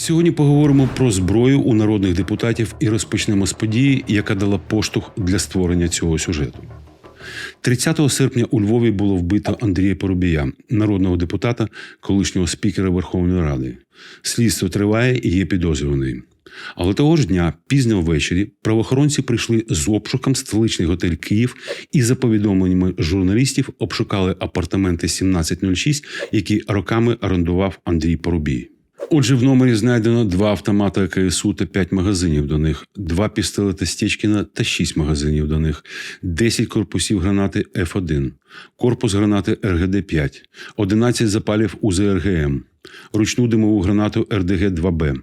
Сьогодні поговоримо про зброю у народних депутатів і розпочнемо з події, яка дала поштовх для створення цього сюжету. 30 серпня у Львові було вбито Андрія Порубія, народного депутата, колишнього спікера Верховної Ради. Слідство триває і є підозрюваний. Але того ж дня, пізно ввечері, правоохоронці прийшли з обшуком столичний готель Київ і, за повідомленнями журналістів, обшукали апартаменти 1706, які роками орендував Андрій Порубій. Отже, в номері знайдено два автомати КСУ та п'ять магазинів до них, два пістолети Стечкіна та шість магазинів до них, 10 корпусів гранати Ф1, корпус гранати РГД-5, 11 запалів УЗРГМ, ручну димову гранату РДГ-2Б,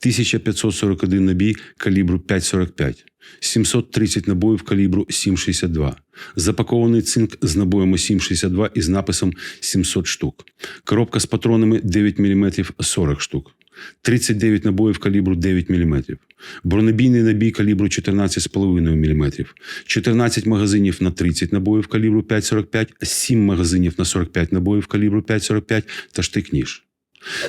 1541 набій калібру 5,45, 730 набоїв калібру 7,62, запакований цинк з набоями 7,62 із написом 700 штук, коробка з патронами 9 мм 40 штук, 39 набоїв калібру 9 мм, бронебійний набій калібру 14,5 мм, 14 магазинів на 30 набоїв калібру 5,45, 7 магазинів на 45 набоїв калібру 5,45 та штик-ніж.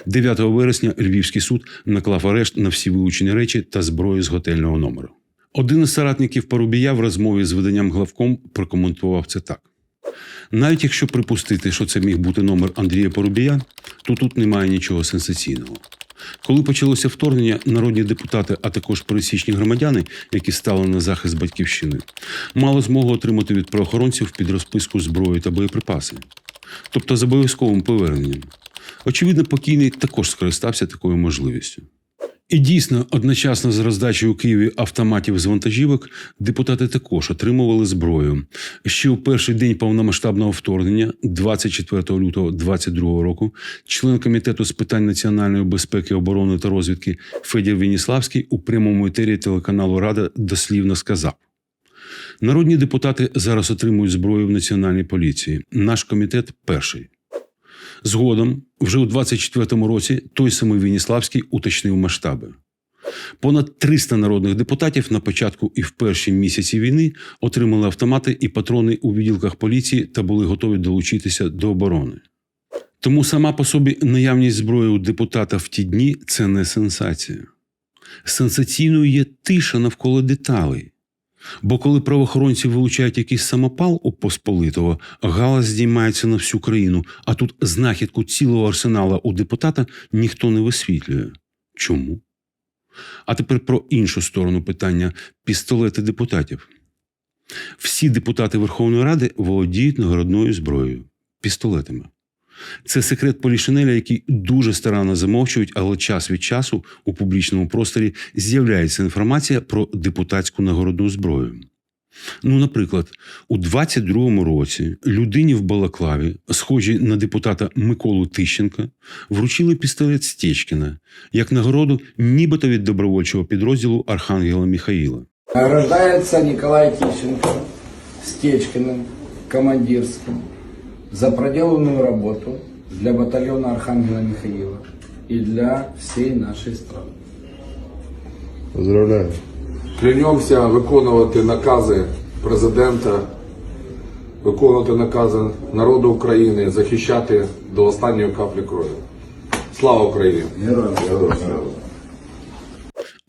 9 вересня Львівський суд наклав арешт на всі вилучені речі та зброю з готельного номеру. Один із соратників Парубія в розмові з виданням главком прокоментував це так: навіть якщо припустити, що це міг бути номер Андрія Парубія, то тут немає нічого сенсаційного. Коли почалося вторгнення, народні депутати, а також пересічні громадяни, які стали на захист батьківщини, мали змогу отримати від правоохоронців під розписку зброї та боєприпаси, тобто з обов'язковим поверненням. Очевидно, покійний також скористався такою можливістю. І дійсно, одночасно з роздачею у Києві автоматів з вантажівок, депутати також отримували зброю. Ще у перший день повномасштабного вторгнення, 24 лютого 2022 року, член комітету з питань національної безпеки, оборони та розвідки Федір Веніславський у прямому етері телеканалу Рада дослівно сказав. Народні депутати зараз отримують зброю в національній поліції. Наш комітет перший. Згодом, вже у 24-му році, той самий Веніславський уточнив масштаби. Понад 300 народних депутатів на початку і в перші місяці війни отримали автомати і патрони у відділках поліції та були готові долучитися до оборони. Тому сама по собі наявність зброї у депутата в ті дні це не сенсація. Сенсаційною є тиша навколо деталей. Бо коли правоохоронці вилучають якийсь самопал у Посполитого, галас здіймається на всю країну, а тут знахідку цілого арсенала у депутата ніхто не висвітлює. Чому? А тепер про іншу сторону питання пістолети депутатів. Всі депутати Верховної Ради володіють нагородною зброєю пістолетами. Це секрет Полішинеля, який дуже старанно замовчують, але час від часу у публічному просторі з'являється інформація про депутатську нагородну зброю. Ну, наприклад, у 22-му році людині в Балаклаві, схожій на депутата Миколу Тищенка, вручили пістолет Стечкіна як нагороду нібито від добровольчого підрозділу Архангела Міхаїла. Награждается Николай Тищенко Стечкиным, командирским, за проделанную работу для батальона Архангела Михаила и для всей нашей страны. Поздравляю. Клянемося виконувати накази президента, виконувати накази народу України, захищати до останньої каплі крові. Слава Україні! Героям слава.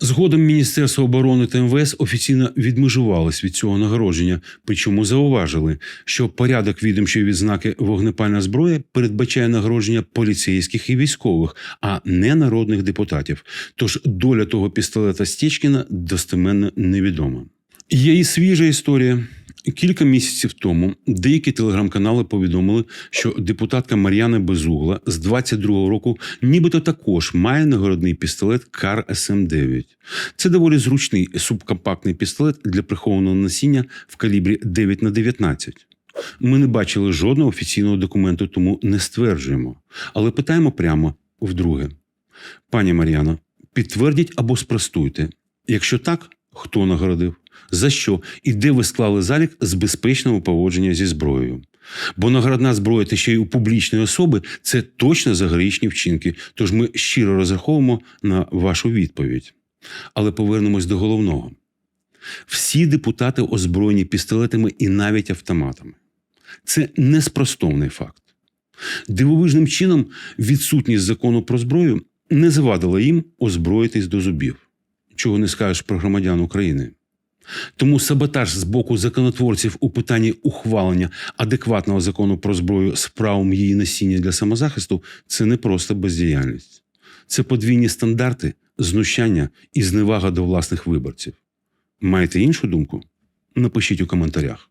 Згодом Міністерство оборони та МВС офіційно відмежувались від цього нагородження, причому зауважили, що порядок відомчої відзнаки вогнепальна зброя передбачає нагородження поліцейських і військових, а не народних депутатів. Тож доля того пістолета Стічкіна достеменно невідома. Є і свіжа історія. Кілька місяців тому деякі телеграм-канали повідомили, що депутатка Мар'яна Безугла з 22-го року нібито також має нагородний пістолет Кар СМ-9. Це доволі зручний субкомпактний пістолет для прихованого носіння в калібрі 9 на 19. Ми не бачили жодного офіційного документу, тому не стверджуємо. Але питаємо прямо вдруге. Пані Мар'яно, підтвердіть або спростуйте. Якщо так, хто нагородив? За що і де ви склали залік з безпечного поводження зі зброєю? Бо наградна зброя та ще й у публічної особи це точно заграничні вчинки. Тож ми щиро розраховуємо на вашу відповідь. Але повернемось до головного: всі депутати озброєні пістолетами і навіть автоматами. Це неспростовний факт. Дивовижним чином відсутність закону про зброю не завадило їм озброїтись до зубів. Чого не скажеш про громадян України. Тому саботаж з боку законотворців у питанні ухвалення адекватного закону про зброю з правом її носіння для самозахисту це не просто бездіяльність. Це подвійні стандарти, знущання і зневага до власних виборців. Маєте іншу думку? Напишіть у коментарях.